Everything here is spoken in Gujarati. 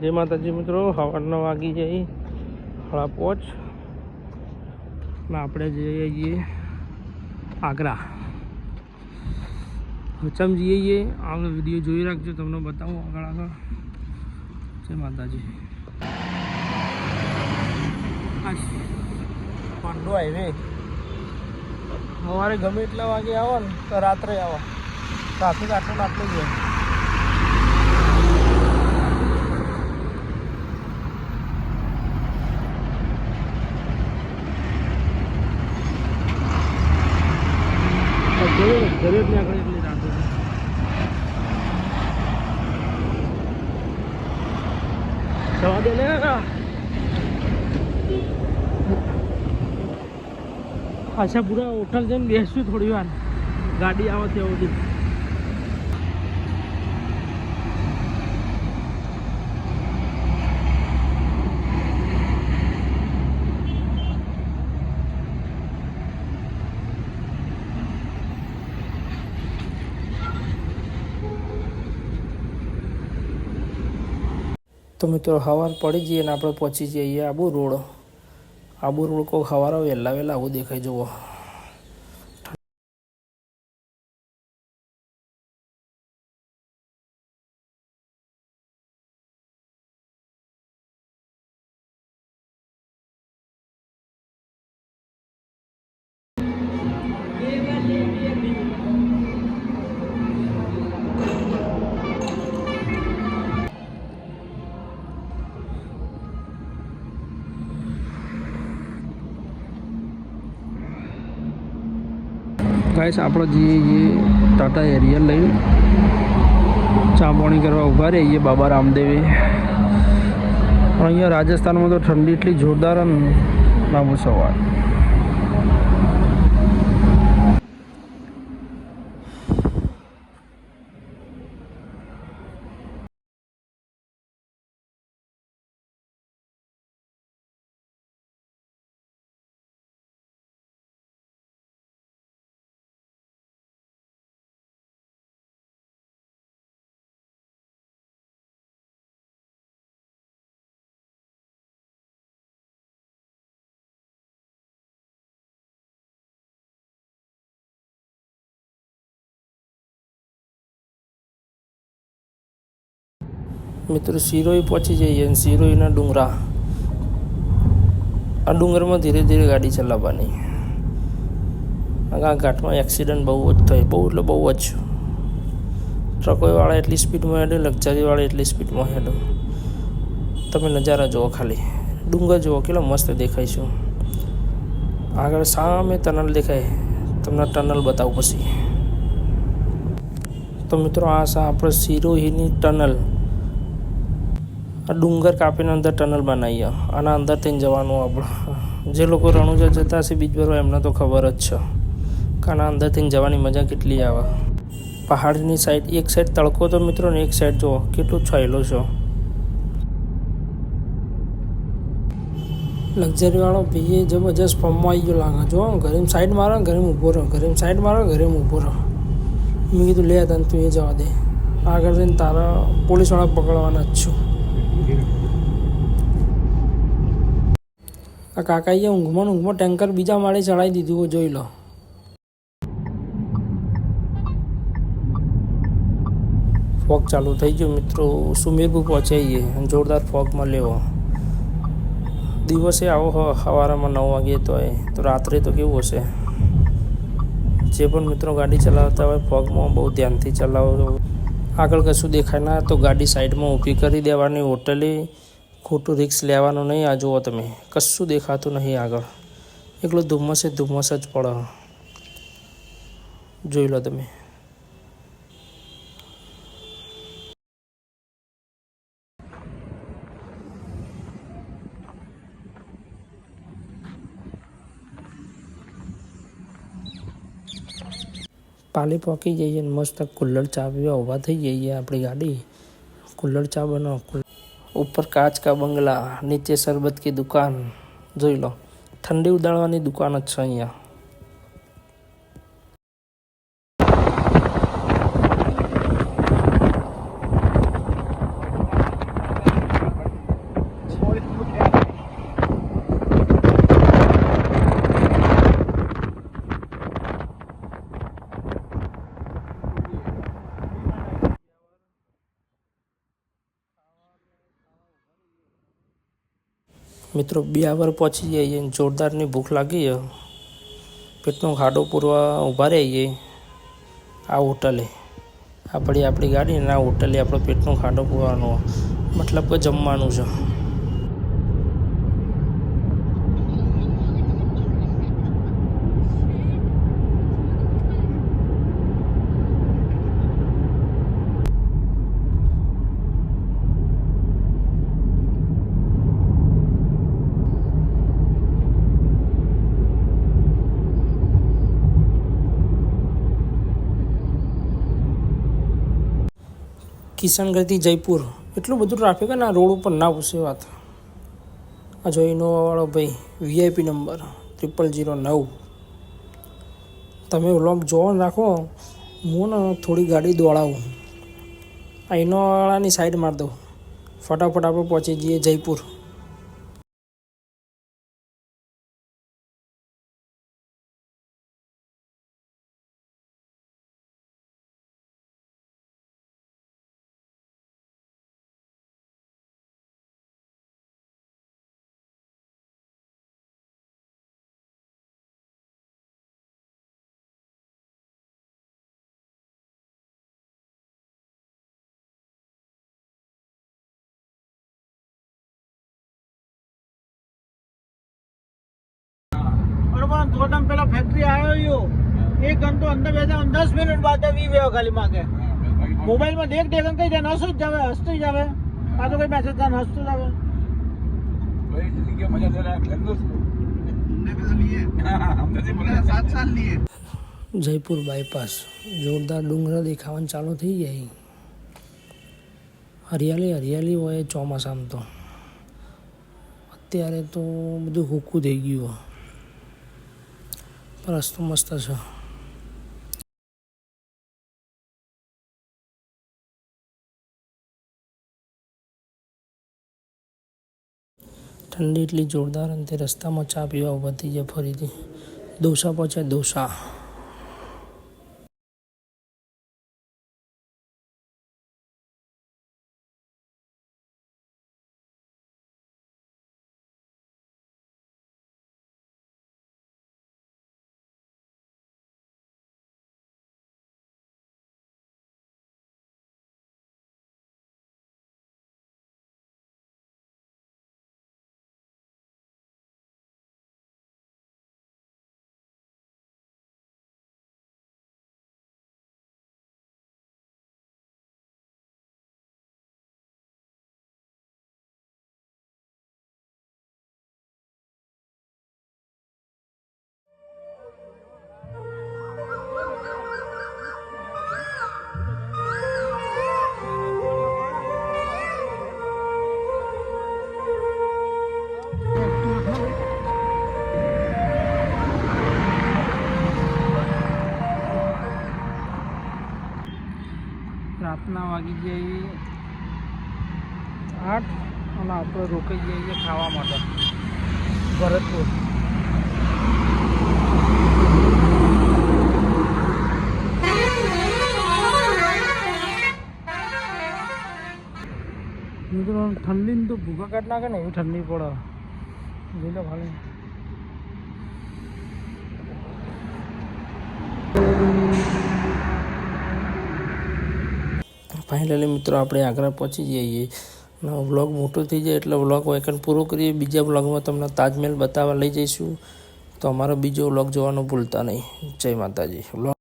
જય માતાજી મિત્રો સવારના વાગી જઈ હળા ને આપણે જઈએ છીએ આગ્રા. ચમ જઈએ છીએ આગળ વીડિયો જોઈ રાખજો, તમને બતાવું આગળ આગળ. જય માતાજી. પાંડો હાઈવે. સવારે ગમે એટલા વાગે આવો ને, તો રાત્રે આવો. ટ્રાફિક આટલું આટલું જ હોય. જરૂર ને આગળ એટલી રાખો જવા અચ્છા પૂરા હોટલ જઈને બેસશું થોડી વાર. ગાડી આવે ત્યાં સુધી. તો મિત્રો સવાર પડી જઈએ ને આપણે પહોંચી જઈએ આબુ રોડ. આબુ રોડ કોઈ સવારે વહેલા વહેલા આવું દેખાય, જુઓ. ગાઈસ આપણે જઈએ એ ટાટા એરિયલ લઈ ચા પાણી કરવા ઊભા રહીએ બાબા રામદેવે. પણ અહીંયા રાજસ્થાનમાં તો ઠંડી એટલી જોરદાર અને ના સવાર મિત્રો સિરોઈ પહોંચી જઈએ અને સિરોઈના ડુંગરા. આ ડુંગરમાં ધીરે ધીરે ગાડી ચલાવવાની. આ ઘાટમાં એક્સિડન્ટ બહુ જ થાય બહુ એટલે બહુ જ. ટ્રકોવાળા એટલી સ્પીડમાં હેડે, લક્ઝરીવાળા એટલી સ્પીડમાં હેડો. તમે નજારા જુઓ ખાલી. ડુંગર જુઓ, કેટલો મસ્ત દેખાય છે. આગળ સામે ટનલ દેખાય. તમને ટનલ બતાવું પછી. તો મિત્રો, આ સા આપણે સિરોહીની ટનલ. ડુંગર કાપીને અંદર ટનલ બનાવીએ. આના અંદરથી જવાનું આપણે. જે લોકો રણુજા જતા હશે બીજ ભરવા, એમને તો ખબર જ છે. કે આના અંદરથી જવાની મજા કેટલી આવે. પહાડની સાઈડ એક સાઈડ તડકો તો મિત્રો ને એક સાઈડ જુઓ, કેટલું છાયલો છો. લક્ઝરીવાળો ભાઈએ જબરજસ્ત ફોર્મમાં આવી ગયો લાગે. જો ઘરે સાઈડ મારો ઘરે ઊભો રહો. ઘરે સાઈડ મારો ઘરે ઊભો રહો. મેં કીધું, લે તને તું એ જવા દે. આગળ જઈને તારા પોલીસવાળા પકડવાના જ છું. આ કાકાએ ઊંઘમાં ઊંઘમાં ટેન્કર બીજા માળે ચડાવી દીધું જોઈ લો. ફોગ ચાલુ થઈ ગયો મિત્રો. સુમેરપુર પહોંચાઈએ જોરદાર ફોગમાં લેવો દિવસે આવો સવારમાં નવ વાગે તો એ. તો રાત્રે તો કેવું હશે? જે પણ મિત્રો ગાડી ચલાવતા હોય, ફોગમાં બહુ ધ્યાનથી ચલાવો. આગળ કશું દેખાય ના, તો ગાડી સાઈડમાં ઊભી કરી દેવાની હોટલે. ખોટું રિક્સ લેવાનું નહીં આ જુઓ તમે. કશું દેખાતું નહીં આગળ. એકલો ધુમ્મસ એ ધુમ્મસ જ પડે જોઈ લો તમે. પાલી પહોંચી જઈએ મસ્ત કુલ્લડ ચા પીવા ઊભા થઈ જઈએ આપણી ગાડી. કુલ્લડ ચા બનાવો. ઉપર કાચ કા બંગલા, નીચે શરબત કી દુકાન, જોઈ લો. ઠંડી ઉડાડવાની દુકાન જ છે અહીંયા. મિત્રો, બે આવર પહોંચી જઈએ જોરદારની ભૂખ લાગી પેટનો ખાડો પૂરવા ઊભા રહીએ. આ હોટલે. આપણી આપણી ગાડી ને આ હોટલે આપણો પેટનો ખાડો પૂરવાનો મતલબ કે જમવાનું છે. કિશનગઢથી જયપુર. એટલું બધું ટ્રાફિક અને આ રોડ ઉપર ના પૂછે વાત. આ જો ઇનોવાવાળો ભાઈ વીઆઈપી નંબર ટ્રિપલ જીરો નવ. તમે વ્લોગ જોવા રાખો. હું ને થોડી ગાડી દોડાવું. આ ઇનોવાવાળાની સાઈડ માર દઉં. ફટાફટ આપણે પહોંચી જઈએ જયપુર. પેલા ફેક્ટરી આવ્યો યો એક ઘંટો અંદર બેઠા દસ મિનિટ બાદ વી વેવ ખાલી માંગે મોબાઈલમાં દેખ દેખ કઈ જાય હસું જ જાવે હસતું જ જાવે આ તો કઈ મેસેજ થાય હસતું જ આવે જયપુર બાયપાસ જોરદાર ડુંગરા દેખાવાનું ચાલુ થઈ જાય હરિયાળી હરિયાળી હોય ચોમાસામાં તો અત્યારે તો બધું હૂકું થઈ ગયું પણ રસ્તો મસ્ત છે. ઠંડી એટલી જોરદાર અને તે રસ્તામાં ચા પીવા ઊભા થઈ જાય ફરીથી. ડોસા પહોંચ્યા, ડોસા. રાતના વાગી જઈએ આઠ અને આપણે રોકાઈ જઈએ ખાવા માટે. ભરતપુર. મિત્રો ઠંડી તો ભૂખા કાઢ નાખે ને, એવી ઠંડી પડે. જોઈ લો ખાલી. ફાઇનલી મિત્રો આપણે આગ્રા પહોંચી જઈએ. વ્લોગ મોટો થઈ જાય એટલે વ્લોગ વેકન પૂરો કરીએ. બીજા વ્લોગમાં તમને તાજમહેલ બતાવવા લઈ જઈશું. તો અમારો બીજો વ્લોગ જોવાનું ભૂલતા નહીં. જય માતાજી. વ્લોગ